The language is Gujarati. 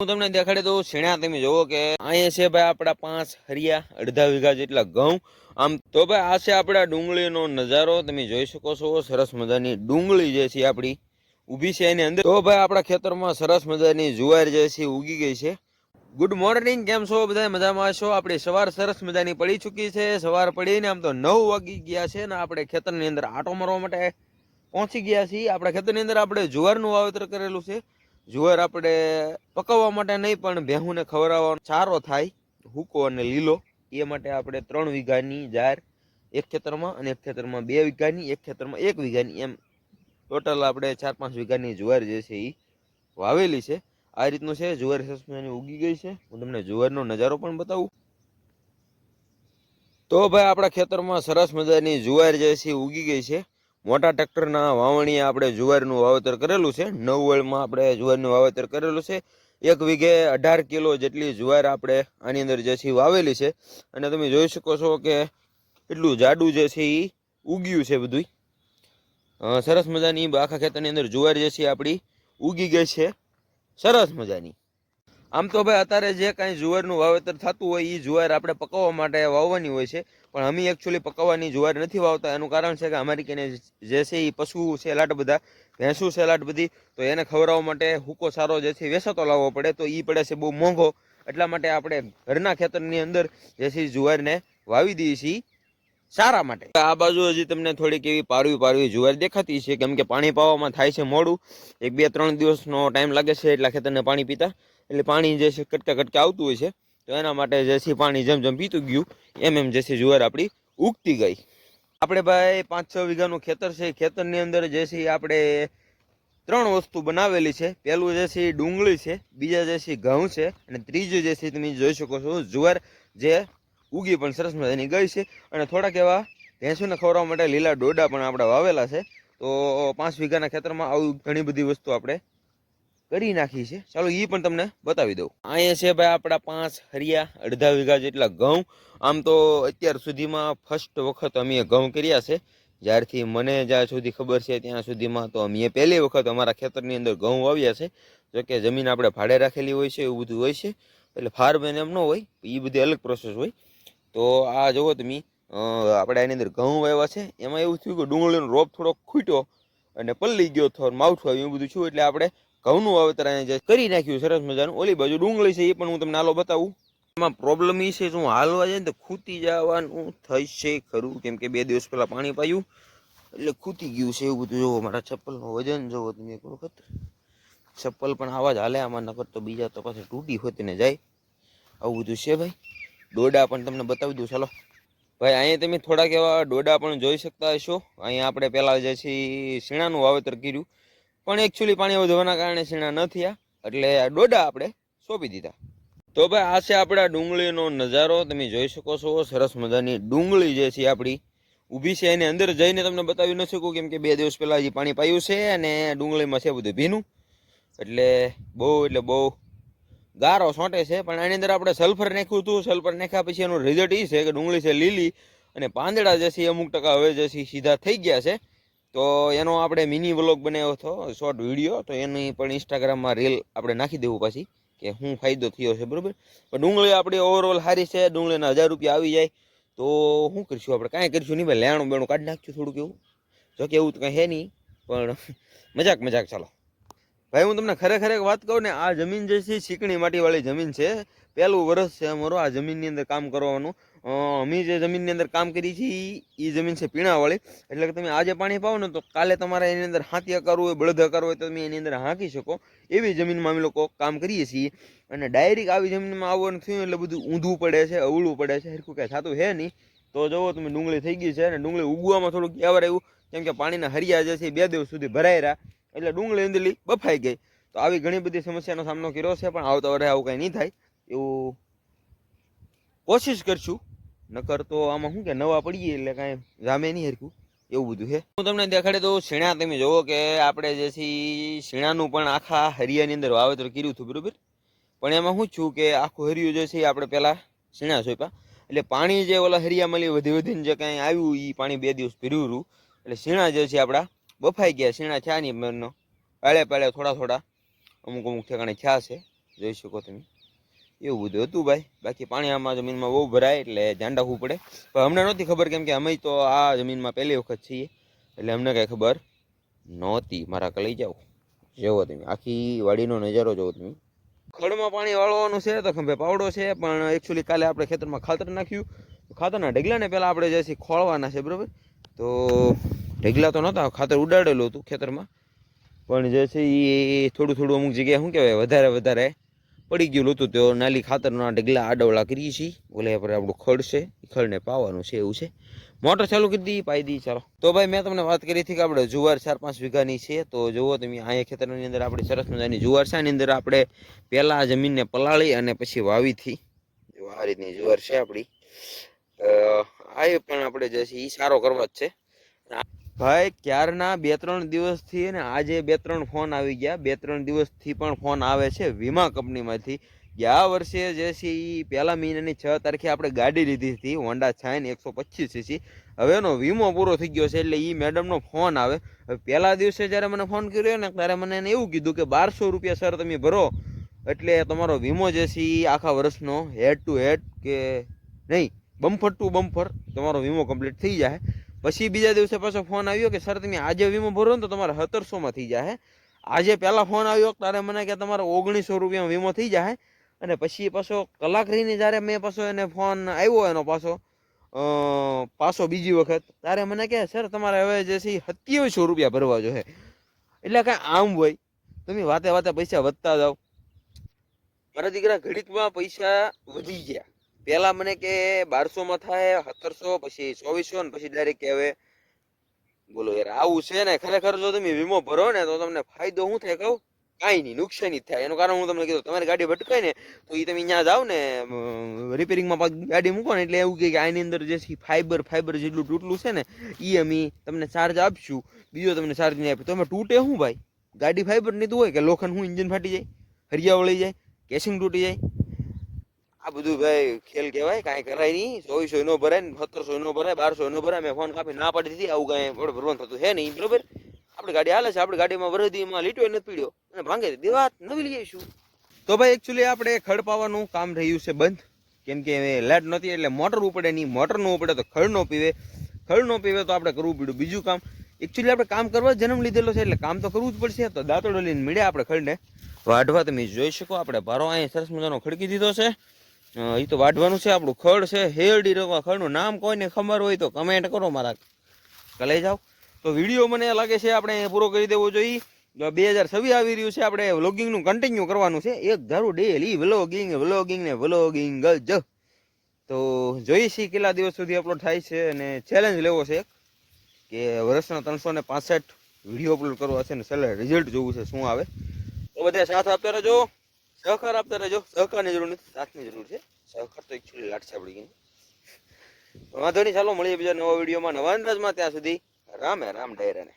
હું તમને દેખાડી દઉં શેણા તમે જોવો કે અહીંયા છે ભાઈ આપણા પાંચ હરિયા અડધા વીઘા જેટલા ઘઉં. આમ તો ભાઈ આ છે આપણા ડુંગળીનો નજારો. તમે જોઈ શકો છો, સરસ મજાની ડુંગળી જે છે આપણી ઊભી છે એની અંદર. તો ભાઈ આપણા ખેતરમાં સરસ મજાની જુવાર જે છે ઉગી ગઈ છે. ગુડ મોર્નિંગ કેમ છો? બધા મજામાં છો આપણી સવાર સરસ મજાની પડી ચૂકી છે. સવાર પડીને આમ તો નવ વાગી ગયા છે ને આપણે ખેતરની અંદર આટો મારવા માટે પહોંચી ગયા છીએ. આપણા ખેતરની અંદર આપણે જુવારનું વાવેતર કરેલું છે. જુવાર આપણે પકવવા માટે નહીં, પણ ભેહુંને ખવડાવવાનો ચારો થાય, હૂકો અને લીલો. એ માટે આપણે ત્રણ વીઘાની જાર એક ખેતરમાં અને એક ખેતરમાં બે વીઘાની, એક ખેતરમાં એક વીઘાની. એમ ટોટલ આપણે ચાર પાંચ વીઘાની જુવાર જે છે એ વાવેલી છે. આ રીતનું છે, જુવાર સરસ મજાની ઉગી ગઈ છે. હું તમને જુવારનો નજારો પણ બતાવું. તો ભાઈ, આપણા ખેતરમાં સરસ મજાની જુવાર જે છે ઉગી ગઈ છે. મોટા ટ્રેક્ટરના વાવણીએ આપણે જુવારનું વાવેતર કરેલું છે. નવ વળમાં આપણે જુવારનું વાવેતર કરેલું છે. એક વીઘે અઢાર કિલો જેટલી જુવાર આપણે આની અંદર જે છે વાવેલી છે. અને તમે જોઈ શકો છો કે એટલું જાડું જે છે એ ઉગ્યું છે બધું સરસ મજાની આખા ખેતરની અંદર જુવાર જે છે આપણી ઉગી ગઈ છે. સરસ મજાની. આમ તો ભાઈ અત્યારે જે કાંઈ જુવારનું વાવેતર થતું હોય એ જુવાર આપણે પકવવા માટે વાવવાની હોય છે. પણ અમે એકચ્યુઅલી પકવવાની જુવાર નથી વાવતા. એનું કારણ છે કે અમારી કને જે છે એ પશુ સેલાટ બધા, ભેંસું સેલાટ બધી, તો એને ખવડાવવા માટે હુકો સારો જે છે વેસાતો લાવવો પડે. તો એ પડે છે બહુ મોંઘો. એટલા માટે આપણે ઘરના ખેતરની અંદર જે છે જુવારને વાવી દઈએ છીએ સારા માટે. આ બાજુ હજી તમને થોડીક એવી પારવી પારવી જુવાર દેખાતી છે. કેમ કે પાણી પાવામાં થાય છે મોડું. એક બે ત્રણ દિવસનો ટાઈમ લાગે છે, એટલા ખેતરને પાણી પીતા. એટલે પાણી જે છે કટકા કટકા આવતું હોય છે, તો એના માટે જે છે પાણી જેમ જેમ પીતું ગયું, એમ એમ જે જુવાર આપણી ઉગતી ગઈ. આપણે ભાઈ પાંચ છ વીઘાનું ખેતર છે ખેતરની અંદર જે છે આપણે ત્રણ વસ્તુ બનાવેલી છે. પહેલું જે છે ડુંગળી છે, બીજા જે છે ઘઉં છે, અને ત્રીજું જે છે તમે જોઈ શકો છો જુવાર જે ઉગી પણ સરસ મજાની ગઈ છે. અને થોડાક એવા ભેંસોને ખવડાવવા માટે લીલા ડોડા પણ આપણે વાવેલા છે. તો પાંચ વીઘાના ખેતરમાં આવું ઘણી બધી વસ્તુ આપણે કરી નાખી છે. ચાલો એ પણ તમને બતાવી દઉં. અહીંયા છે ભાઈ આપણા પાંચ હરિયા, અડધા વીઘા જેટલા ઘઉં. આમ તો અત્યાર સુધીમાં ફર્સ્ટ વખત અમે ઘઉં કર્યા છે. જ્યારથી મને જ્યાં સુધી ખબર છે ત્યાં સુધીમાં તો અમે પહેલી વખત અમારા ખેતરની અંદર ઘઉં વાવ્યા છે. જો કે જમીન આપણે ભાડે રાખેલી હોય છે, એવું બધું હોય છે. એટલે ફાર એને એમ ન હોય એ બધી અલગ પ્રોસેસ હોય. તો આ જુઓ તમે આપણે એની અંદર ઘઉં વાવ્યા છે. એમાં એવું થયું કે ડુંગળીનો રોપ થોડો ખૂટ્યો અને પલ્લી ગયો થોડો, માવઠું આવ્યું, એવું બધું છું એટલે આપણે ઘઉંનું વાવેતર અહીંયા જે કરી નાખ્યું, સરસ મજાનું. ઓલી બાજુ ડુંગળી છે, એ પણ હું તમને હાલો બતાવું. એમાં પ્રોબ્લેમ એ છે શું હાલવા જાય ને તો ખૂતી જવાનું છે ખરું. કેમ કે બે દિવસ પહેલાં પાણી પાયું, એટલે ખૂતી ગયું છે એવું બધું. જોવો મારા ચપ્પલનું વજન જોવો તમે એક વખત. ચપ્પલ પણ આવા જ હાલે, આમાં નકર તો બીજા તો પાછા તૂટી હોતીને જાય. આવું બધું છે ભાઈ. ડોડા પણ તમને બતાવી દઉં, ચાલો. ભાઈ, અહીંયા તમે થોડાક એવા ડોડા પણ જોઈ શકતા હશો. અહીંયા આપણે પહેલાં જે છે શીણાનું વાવેતર કર્યું. પણ એકચ્યુઅલી પાણી વધવાના કારણે સીણા ન થયા. એટલે ડોડા આપણે સોંપી દીધા. તો ભાઈ, આ છે આપણા ડુંગળીનો નજારો. તમે જોઈ શકો છો, સરસ મજાની ડુંગળી જે છે આપણી ઊભી છે. એની અંદર જઈને તમને બતાવી ન શકું, કેમ કે બે દિવસ પહેલાં હજી પાણી પાયું છે અને ડુંગળીમાં છે બધું ભીનું. એટલે બહુ એટલે બહુ ગારો છોંટે છે. પણ આની અંદર આપણે સલ્ફર નાખ્યું હતું. સલ્ફર નાખ્યા પછી એનું રિઝલ્ટ એ છે કે ડુંગળી છે લીલી અને પાંદડા જે છે અમુક ટકા હવે જે છે સીધા થઈ ગયા છે. તો એનો આપણે મિની વ્લોગ બનાવ્યો હતો શોર્ટ વીડિયો તો એની પણ ઇન્સ્ટાગ્રામમાં રીલ આપણે નાખી દેવું પછી, કે શું ફાયદો થયો છે, બરોબર? પણ ડુંગળી આપણી ઓવરઓલ સારી છે, ડુંગળીના હજાર રૂપિયા આવી જાય, તો શું કરીશું આપણે? કાંઈ કરીશું નહીં, ભાઈ, લેણું બેણું કાઢી નાખશું થોડુંક એવું. જો કે એવું તો કંઈ હે નહીં, પણ મજાક મજાક, ચાલો. ભાઈ, હું તમને ખરેખર એક વાત કહું ને, આ જમીન જે છે ચીકણી માટીવાળી જમીન છે, પહેલું વર્ષ છે અમારું, આ જમીનની અંદર કામ કરવાનું. અમે જે જમીનની અંદર કામ કરી છીએ એ જમીન છે પીણાવાળી. એટલે કે તમે આજે પાણી પાવો ને તો કાલે તમારે એની અંદર હાથિયા કરવું હોય બળદ કરવું હોય તો તમે એની અંદર હાંકી શકો. એવી જમીનમાં અમે લોકો કામ કરીએ છીએ. અને ડાયરેક્ટ આવી જમીનમાં આવવાનું થયું એટલે બધું ઊંધું પડે છે, અવળું પડે છે. હરખું કાંઈ થતું હે નહીં. તો જુઓ તમે, ડુંગળી થઈ ગઈ છે અને ડુંગળી ઉગવામાં થોડુંક કેવર આવ્યું, કેમ કે પાણીના હરિયા જે છે બે દિવસ સુધી ભરાઈ રહ્યા એટલે ડુંગળી અંદરલી બફાઈ ગઈ. તો આવી ઘણી બધી સમસ્યાનો સામનો કર્યો છે, પણ આવતા વર્ષે આવું કંઈ નહીં થાય. એવું કોશિશ કરશું. નકર તો આમાં શું કે નવા પડીએ એટલે કાંઈ જામે નહીં હરખું. એવું બધું છે. હું તમને દેખાડે તો શીણા તમે જોવો કે આપણે જે છે શીણાનું પણ આખા હરિયાની અંદર વાવેતર કર્યું હતું, બરોબર? પણ એમાં શું છું કે આખું હરિયું જે છે આપણે પહેલાં શીણા સોંપ્યા. એટલે પાણી જે ઓલા હરિયામલી વધી વધીને જે કાંઈ આવ્યું એ પાણી બે દિવસ પીર્યું હતું એટલે શીણા જે છે આપણા બફાઈ ગયા, શીણા થયા નહીં મરનો પાળે પાળે થોડા થોડા અમુક અમુક ઠેકાણે થયા છે. જોઈ શકો તમે. એવું બધું હતું ભાઈ. બાકી પાણી આમાં જમીનમાં બહુ ભરાય એટલે ધ્યાન રાખવું પડે. પણ અમને નહોતી ખબર કેમ કે અમે તો આ જમીનમાં પહેલી વખત છીએ. એટલે અમને કાંઈ ખબર નહોતી. મારા કલઈ જાઓ. જેવો તમે. આખી વાડીનો નજારો જોવો તમે. ખડમાં પાણી વાળવાનું છે તો ખંભે પાવડો છે, પણ એકચ્યુઅલી કાલે આપણે ખેતરમાં ખાતર નાખ્યું. ખાતરના ઢગલાને પહેલાં આપણે જે ખોળવાના છે, બરાબર? તો ઢગલા તો નહોતા, ખાતર ઉડાડેલું હતું ખેતરમાં. પણ જે છે એ થોડું થોડું અમુક જગ્યાએ શું કહેવાય, વધારે વધારે પડી ગયેલું હતું તો નાલી ખાતરના ઢગલા આડવળા કરીએ છીએ. ઓલે પર આપણું ખડ છે ખડને પાવાનું છે એવું છે. મોટર ચાલુ કરી દઈએ, પાઈ દઈએ, ચાલો. તો ભાઈ મેં તમને વાત કરી હતી કે આપણે જુવાર ચાર પાંચ વીઘાની છે. તો જુઓ તમે અહીંયા ખેતરની અંદર આપણે સરસ મજાની જુવાર છે. આની અંદર આપણે પહેલાં જમીનને પલાળી અને પછી વાવીથી જો આ રીતની જુવાર છે આપણી. આ પણ આપણે જે છે એ સારો કરવા જ છે. ભાઈ, ક્યારના બે ત્રણ દિવસથી ને આજે બે ત્રણ ફોન આવી ગયા. બે ત્રણ દિવસથી પણ ફોન આવે છે વીમા કંપનીમાંથી. ગયા વર્ષે જે છે એ પહેલા મહિનાની છ તારીખે આપણે ગાડી લીધી હતી, હોન્ડા છાઈન એકસો પચીસ સીસી. હવે એનો વીમો પૂરો થઈ ગયો છે એટલે એ મેડમનો ફોન આવે. હવે પહેલા દિવસે જ્યારે મને ફોન કર્યો ને ત્યારે મને એને એવું કીધું કે બારસો રૂપિયા સર તમે ભરો. એટલે તમારો વીમો જે છે એ આખા વર્ષનો હેડ ટુ હેડ કે નહીં બમ્ફર ટુ બમ્ફર તમારો વીમો કમ્પ્લીટ થઈ જાય. પછી બીજા દિવસે પાછો ફોન આવ્યો કે, સર, તમે આજે વીમો ભરો ને તો તમારે સત્તરસોમાં થઈ જાય આજે પહેલાં ફોન આવ્યો ત્યારે મને કે તમારે ઓગણીસો રૂપિયામાં વીમો થઈ જાય અને પછી પાછો કલાક રહીને જ્યારે મેં પાછો એને ફોન આવ્યો એનો પાછો પાછો બીજી વખત, ત્યારે મને કહે સર, તમારે હવે જે છે સત્યાવીસો રૂપિયા ભરવા જોઈએ. એટલે કાંઈ આમ હોય. તમે વાતે વાતે પૈસા વધતા જાઓ. મારા દીકરા ઘડીકમાં પૈસા વધી ગયા. પહેલા મને કે બારસોમાં થાય, સત્તરસો, પછી ચોવીસો ને પછી ડાયરેક્ટ કે બોલો યાર, આવું છે ને, ખરેખર જો તમે વીમો ભરો ને તો તમને ફાયદો શું થાય કહું? કાંઈ નહીં, નુકસાની થાય. એનું કારણ હું તમને કીધું, તમારી ગાડી ભટકાય ને, તો એ તમે ત્યાં જાઓ ને રિપેરિંગમાં ગાડી મૂકો ને, એટલે એવું કે આની અંદર જે ફાઈબર ફાઈબર જેટલું તૂટલું છે ને એ અમે તમને ચાર્જ આપશું. બીજો તમને ચાર્જ નહીં આપીએ. તો અમે તૂટે શું ભાઈ? ગાડી ફાઈબરની તો હોય કે લોખંડ હું ઇન્જિન ફાટી જાય હરિયા વળી જાય કેસિંગ તૂટી જાય. આ બધું ભાઈ ખેલ કહેવાય, કાંઈ કરાય નહીં. ચોવીસો નો ભરાય ને સત્તરસો નો ભરાય બારસો નો ભરાય, મેં ફોન કાપી ના પાડી દીધી. આવું કાંઈ ભરવાનું થતું છે નહીં, બરોબર? આપણી ગાડી હાલે છે, આપણી ગાડીમાં વરદીમાં લીટો નથી પીડ્યો. અને ભાંગે દેવા નવી લઈ આવીશું. તો ભાઈ એકચ્યુઅલી આપણે ખડ પાવાનું કામ રહ્યું છે બંધ. કેમ કે લાઇટ નહોતી એટલે મોટર ઉપડે નહીં. મોટર ન ઉપડે તો ખડ ન પીવે. ખડ ન પીવે તો આપણે કરવું પડ્યું બીજું કામ. એકચ્યુઅલી આપણે કામ કરવા જન્મ લીધેલો છે એટલે કામ તો કરવું જ પડશે. તો દાંતડો લઈને મળ્યા આપણે ખડને. વાઢવા તમે જોઈ શકો. આપણે ભારો અહીં સરસ મજાનો ખડકી દીધો છે. એ તો વાઢવાનું છે, આપણું ખડ છે, હેરડી રવા ખડનું નામ કોઈને ખબર હોય તો કમેન્ટ કરો મારા કલાઈ જાઓ. તો વીડિયો મને લાગે છે, આપણે પૂરો કરી દેવો જોઈએ. બે હજાર છવ્વીસ આવી રહ્યું છે, આપણે વ્લોગિંગનું કન્ટિન્યુ કરવાનું છે. એક ધારું ડેલી વ્લોગિંગ વ્લોગિંગ ને વ્લોગિંગ જ. તો છીએ કેટલા દિવસ સુધી અપલોડ થાય છે અને ચેલેન્જ લેવો છે કે વર્ષના ત્રણસો ને પાસઠ વીડિયો અપલોડ કરવા છે ને છેલ્લે રિઝલ્ટ જોવું છે, શું આવે. તો બધા સાથ આપતા રહેજો. સહકાર આપતા રહેજો. સહકારની જરૂર નથી, સાથની જરૂર છે. સહકાર તો એકચ્યુઅલી લાટ છે આપણી વાંધો નહીં, ચાલો મળીએ બીજા નવા વિડીયોમાં. નવા અંદાજમાં ત્યાં સુધી રામે રામ ડાયરાને.